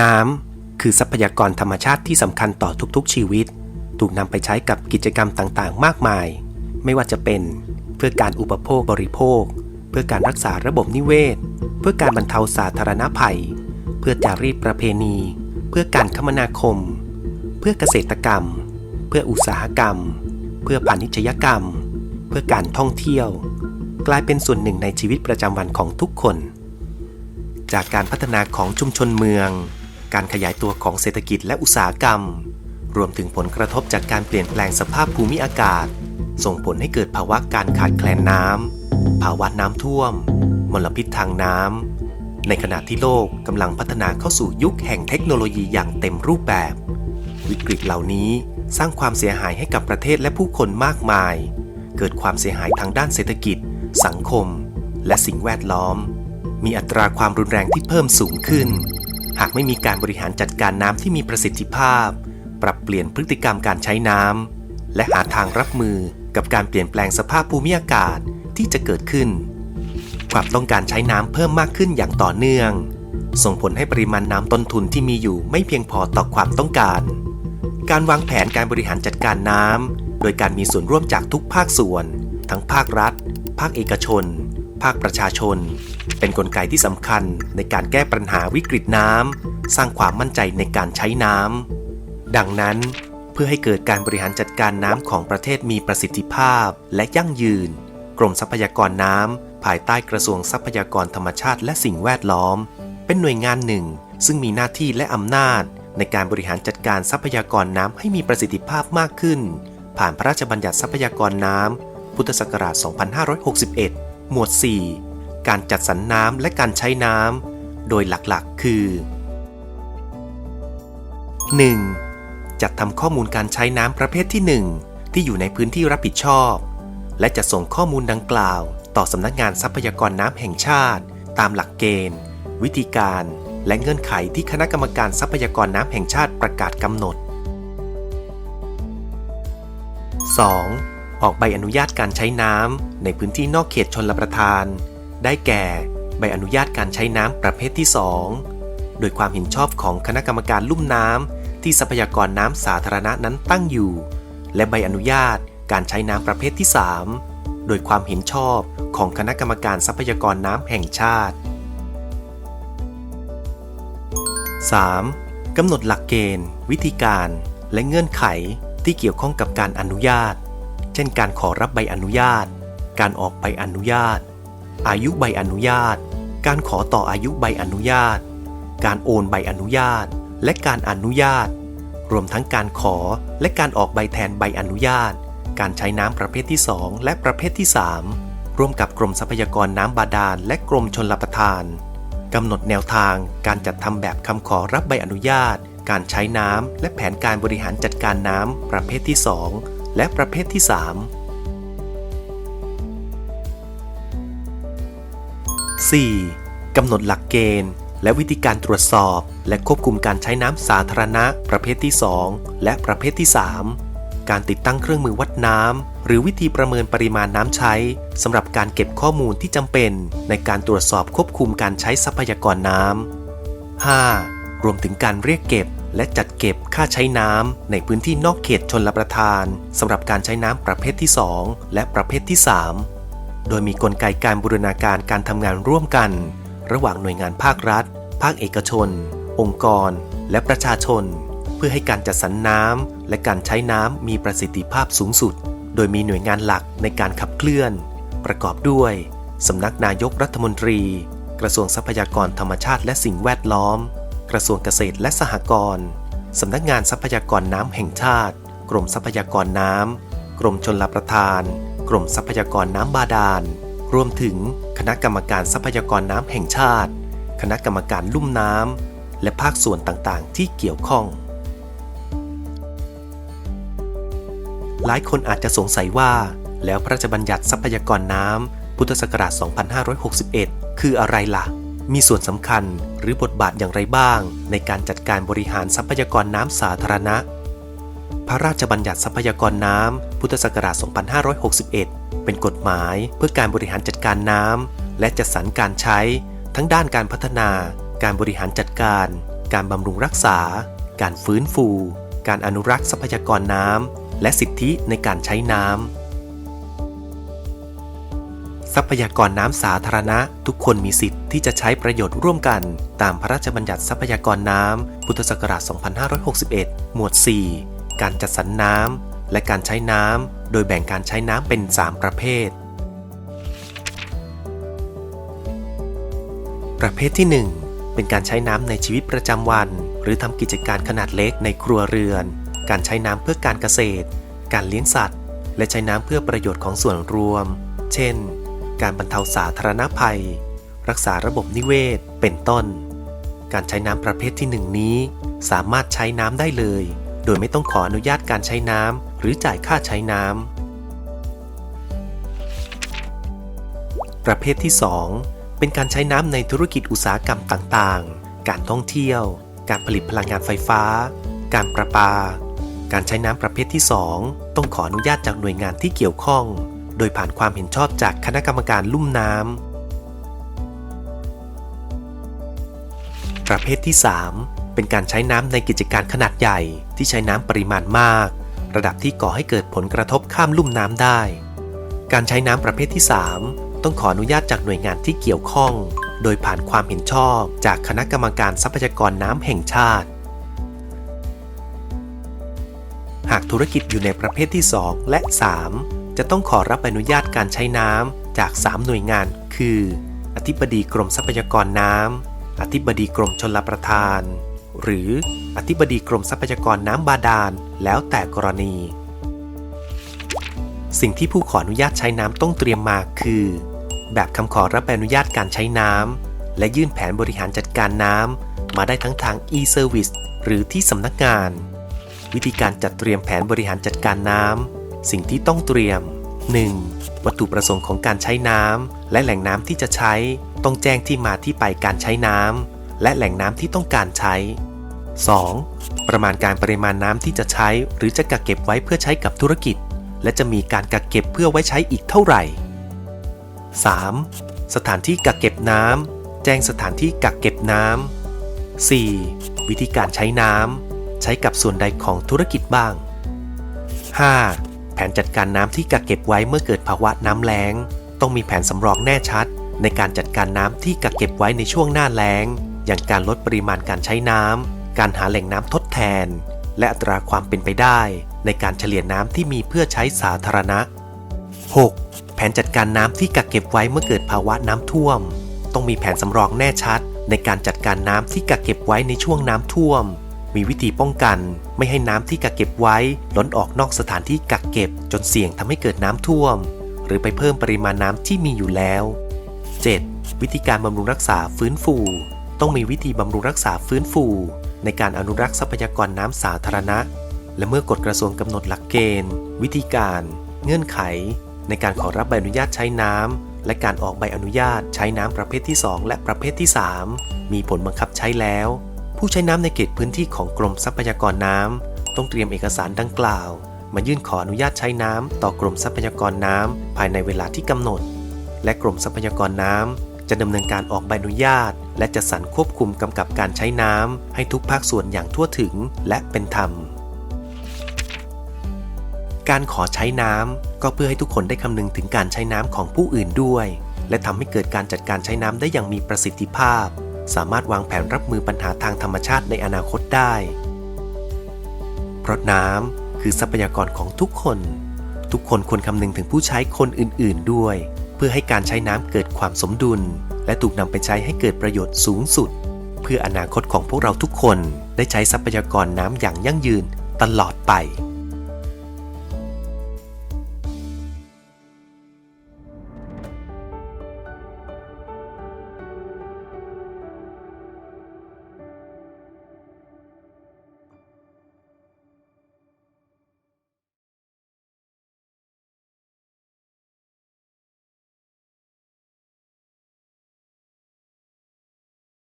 น้ำคือทรัพยากรธรรมชาติที่สำคัญต่อทุกๆชีวิต ถูกนำไปใช้กับกิจกรรมต่างๆ มากมาย ไม่ว่าจะเป็น เพื่อการอุปโภคบริโภค เพื่อการรักษาระบบนิเวศ เพื่อการบรรเทาสาธารณภัย เพื่อจารีตประเพณี เพื่อการคมนาคม เพื่อเกษตรกรรม เพื่ออุตสาหกรรม เพื่อพาณิชยกรรม เพื่อการท่องเที่ยว กลายเป็นส่วนหนึ่งในชีวิตประจำวันของทุกคน จากการพัฒนาของชุมชนเมือง การขยายตัวของเศรษฐกิจและอุตสาหกรรม รวมถึงผลกระทบจากการเปลี่ยนแปลงสภาพภูมิอากาศ ส่งผลให้เกิดภาวะการขาดแคลนน้ำภาวะน้ำท่วม มลพิษทางน้ำในขณะที่โลกกำลังพัฒนาเข้าสู่ยุคแห่งเทคโนโลยีอย่างเต็มรูปแบบ วิกฤตเหล่านี้สร้างความเสียหายให้กับประเทศและผู้คนมากมาย เกิดความเสียหายทางด้านเศรษฐกิจ สังคม และสิ่งแวดล้อม มีอัตราความรุนแรงที่เพิ่มสูงขึ้น หากไม่มีการบริหารจัดการน้ำที่มีประสิทธิภาพ ปรับเปลี่ยนพฤติกรรมการใช้น้ำและหาทางรับมือกับการเปลี่ยนแปลงสภาพภูมิอากาศที่จะเกิดขึ้น ความต้องการใช้น้ำเพิ่มมากขึ้นอย่างต่อเนื่อง ส่งผลให้ปริมาณน้ำต้นทุนที่มีอยู่ไม่เพียงพอต่อความต้องการ การวางแผนการบริหารจัดการน้ำโดยการมีส่วนร่วมจากทุกภาคส่วน ทั้งภาครัฐ ภาคเอกชน ภาคประชาชน เป็นนกลไกที่สำคัญในการแก้ปัญหาวิกฤตน้ำสร้างความมั่นใจในการใช้น้ำดังนั้นเพื่อให้เกิดการบริหารจัดการน้ำของประเทศมีประสิทธิภาพและยั่งยืน กรมทรัพยากรน้ำภายใต้กระทรวงทรัพยากรธรรมชาติและสิ่งแวดล้อม เป็นหน่วยงานหนึ่ง ซึ่งมีหน้าที่และอำนาจ ในการบริหารจัดการทรัพยากรน้ำให้มีประสิทธิภาพมากขึ้น ผ่านพระราชบัญญัติทรัพยากรน้ำพุทธศักราช 2561 หมวด 4 การจัดสรรน้ำและการใช้น้ำ โดยหลักๆ คือ 1. จัดทำข้อมูลการใช้น้ำประเภทที่ 1 ที่อยู่ในพื้นที่รับผิดชอบ และจะส่งข้อมูลดังกล่าว ต่อสำนักงานทรัพยากรน้ำแห่งชาติ ตามหลักเกณฑ์ วิธีการ และเงื่อนไขที่คณะกรรมการทรัพยากรน้ำแห่งชาติประกาศกำหนด 2. ออกใบอนุญาตการใช้น้ำในพื้นที่นอกเขตชนลประทาน ได้แก่ใบอนุญาตการใช้น้ำประเภทที่ 2 โดยความเห็นชอบของคณะกรรมการลุ่มน้ำที่ทรัพยากรน้ำสาธารณะนั้นตั้งอยู่ และใบอนุญาตการใช้น้ำประเภทที่ 3 โดยความเห็นชอบของคณะกรรมการทรัพยากรน้ำแห่งชาติ 3. กำหนดหลักเกณฑ์ วิธีการ และเงื่อนไขที่เกี่ยวข้องกับการอนุญาต เช่นการขอรับใบอนุญาต การออกใบอนุญาต อายุใบอนุญาต การขอต่ออายุใบอนุญาต การโอนใบอนุญาต และการอนุญาต รวมทั้งการขอและการออกใบแทนใบอนุญาต การใช้น้ำประเภทที่ 2 และประเภทที่ 3 ร่วมกับกรมทรัพยากรน้ำบาดาล และกรมชนลประทานกำหนดแนวทางการจัดทำแบบคำขอรับใบอนุญาต การใช้น้ำและแผนการบริหารจัดการน้ำประเภทที่ 2 และประเภทที่ 3 4. กำหนดหลักเกณฑ์ และวิธีการตรวจสอบ และควบคุมการใช้น้ำสาธารณะประเภทที่ 2 และประเภทที่ 3 การติดตั้งเครื่องมือวัดน้ำหรือวิธีประเมินปริมาณน้ำใช้สำหรับการเก็บข้อมูลที่จำเป็น ในการตรวจสอบควบคุมการใช้ทรัพยากรน้ำ 5. รวมถึงการเรียกเก็บและจัดเก็บค่าใช้น้ำในพื้นที่นอกเขตชนลประทานสำหรับการใช้น้ำประเภทที่ 2 และประเภทที่ 3 โดยมีกลไกการบูรณาการการทำงานร่วมกัน ระหว่างหน่วยงานภาครัฐ ภาคเอกชน องค์กร และประชาชน เพื่อให้การจัดสรรน้ำและการใช้น้ำมีประสิทธิภาพสูงสุด โดยมีหน่วยงานหลักในการขับเคลื่อน ประกอบด้วยสำนักนายกรัฐมนตรี กระทรวงทรัพยากรธรรมชาติและสิ่งแวดล้อม กระทรวงเกษตรและสหกรณ์สำนักงานทรัพยากรน้ำแห่งชาติ กรมทรัพยากรน้ำกรมชลประทาน กรมทรัพยากรน้ำบาดาล รวมถึงคณะกรรมการทรัพยากรน้ำแห่งชาติ คณะกรรมการลุ่มน้ำและภาคส่วนต่างๆ ที่เกี่ยวข้อง หลายคนอาจจะสงสัยว่า แล้วพระราชบัญญัติทรัพยากรน้ำพุทธศักราช 2561 คืออะไรล่ะ มีส่วนสำคัญหรือบทบาทอย่างไรบ้าง ในการจัดการบริหารทรัพยากรน้ำสาธารณะ พระราชบัญญัติทรัพยากรน้ำ พุทธศักราช 2561 เป็นกฎหมายเพื่อการบริหารจัดการน้ำ และจัดสรรการใช้ ทั้งด้านการพัฒนา การบริหารจัดการ การบำรุงรักษา การฟื้นฟู การอนุรักษ์ทรัพยากรน้ำ และสิทธิในการใช้น้ำ ทรัพยากรน้ำสาธารณะ ทุกคนมีสิทธิ์ที่จะใช้ประโยชน์ร่วมกัน ตามพระราชบัญญัติทรัพยากรน้ำ พุทธศักราช 2561 หมวด 4 การจัดสรรน้ำและการใช้น้ำโดยแบ่งการใช้น้ำเป็น 3 ประเภท ประเภทที่ 1 เป็นการใช้น้ำในชีวิตประจำวัน หรือทำกิจการขนาดเล็กในครัวเรือน การใช้น้ำเพื่อการเกษตร การเลี้ยงสัตว์ และใช้น้ำเพื่อประโยชน์ของส่วนรวม เช่น การบรรเทาสาธารณภัย รักษาระบบนิเวศ เป็นต้น การใช้น้ำประเภทที่หนึ่งนี้ สามารถใช้น้ำได้เลย โดยไม่ต้องขออนุญาตการใช้น้ำหรือจ่ายค่าใช้น้ำประเภทที่ 2 เป็นการใช้น้ำในธุรกิจอุตสาหกรรมต่างๆ การท่องเที่ยว การผลิตพลังงานไฟฟ้า การประปา การใช้น้ำประเภทที่ 2 ต้องขออนุญาตจากหน่วยงานที่เกี่ยวข้อง โดยผ่านความเห็นชอบจากคณะกรรมการลุ่มน้ำประเภทที่ 3 เป็นการใช้น้ำในกิจการขนาดใหญ่ที่ใช้น้ำปริมาณมาก ระดับที่ก่อให้เกิดผลกระทบข้ามลุ่มน้ำได้ การใช้น้ำประเภทที่ 3 ต้องขออนุญาตจากหน่วยงานที่เกี่ยวข้อง โดยผ่านความเห็นชอบจากคณะกรรมการทรัพยากรน้ำแห่งชาติ หากธุรกิจอยู่ในประเภทที่ 2 และ 3 จะต้องขอรับอนุญาตการใช้น้ำจาก 3 หน่วยงาน คือ อธิบดีกรมทรัพยากรน้ำอธิบดีกรมชลประทาน หรืออธิบดีกรมทรัพยากรน้ำบาดาล แล้วแต่กรณี สิ่งที่ผู้ขออนุญาตใช้น้ำต้องเตรียมมาคือ แบบคำขอรับใบอนุญาตการใช้น้ำและยื่นแผนบริหารจัดการน้ำมาได้ทั้งทาง e-service หรือที่สำนักงาน วิธีการจัดเตรียมแผนบริหารจัดการน้ำสิ่งที่ต้องเตรียม 1. วัตถุประสงค์ของการใช้น้ำและแหล่งน้ำที่จะใช้ ต้องแจ้งที่มาที่ไปการใช้น้ำและแหล่งน้ำที่ต้องการใช้ 2. ประมาณการปริมาณน้ำที่จะใช้ หรือจะกักเก็บไว้เพื่อใช้กับธุรกิจ และจะมีการกักเก็บเพื่อไว้ใช้อีกเท่าไหร่ 3. สถานที่กักเก็บน้ำแจ้งสถานที่กักเก็บน้ำ 4. วิธีการใช้น้ำใช้กับส่วนใดของธุรกิจบ้าง 5. แผนจัดการน้ำที่กักเก็บไว้เมื่อเกิดภาวะน้ำแล้ง ต้องมีแผนสำรองแน่ชัด ในการจัดการน้ำที่กักเก็บไว้ในช่วงหน้าแล้ง อย่างการลดปริมาณการใช้น้ำ การหาแหล่งน้ำทดแทน และอัตราความเป็นไปได้ ในการเฉลี่ยน้ำที่มีเพื่อใช้สาธารณะ 6. แผนจัดการน้ำที่กักเก็บไว้เมื่อเกิดภาวะน้ำท่วม ต้องมีแผนสำรองแน่ชัด ในการจัดการน้ำที่กักเก็บไว้ในช่วงน้ำท่วม มีวิธีป้องกัน ไม่ให้น้ำที่กักเก็บไว้ล้นออกนอกสถานที่กักเก็บ จนเสี่ยงทำให้เกิดน้ำท่วม หรือไปเพิ่มปริมาณน้ำที่มีอยู่แล้ว 7. วิธีการบำรุงรักษาฟื้นฟู ต้องมีวิธีบำรุงรักษาฟื้นฟู ในการอนุรักษ์ทรัพยากรน้ำสาธารณะ และเมื่อกฎกระทรวงกำหนดหลักเกณฑ์ วิธีการ เงื่อนไข ในการขอรับใบอนุญาตใช้น้ำและการออกใบอนุญาตใช้น้ำประเภทที่ 2 และประเภทที่ 3 มีผลบังคับใช้แล้ว ผู้ใช้น้ำในเขตพื้นที่ของกรมทรัพยากรน้ำต้องเตรียมเอกสารดังกล่าว มายื่นขออนุญาตใช้น้ำต่อกรมทรัพยากรน้ำภายในเวลาที่กำหนด และกรมทรัพยากรน้ำ จะดำเนินการออกใบอนุญาต และจัดสรรควบคุมกำกับการใช้น้ำให้ทุกภาคส่วนอย่างทั่วถึงและเป็นธรรม การขอใช้น้ำก็เพื่อให้ทุกคนได้คำนึงถึงการใช้น้ำของผู้อื่นด้วย และทำให้เกิดการจัดการใช้น้ำได้อย่างมีประสิทธิภาพ สามารถวางแผนรับมือปัญหาทางธรรมชาติในอนาคตได้ เพราะน้ำคือทรัพยากรของทุกคน ทุกคนควรคำนึงถึงผู้ใช้คนอื่น ๆ ด้วย เพื่อให้การใช้น้ำเกิดความสมดุล และถูกนำไปใช้ให้เกิดประโยชน์สูงสุด เพื่ออนาคตของพวกเราทุกคนได้ใช้ทรัพยากรน้ำอย่างยั่งยืนตลอดไป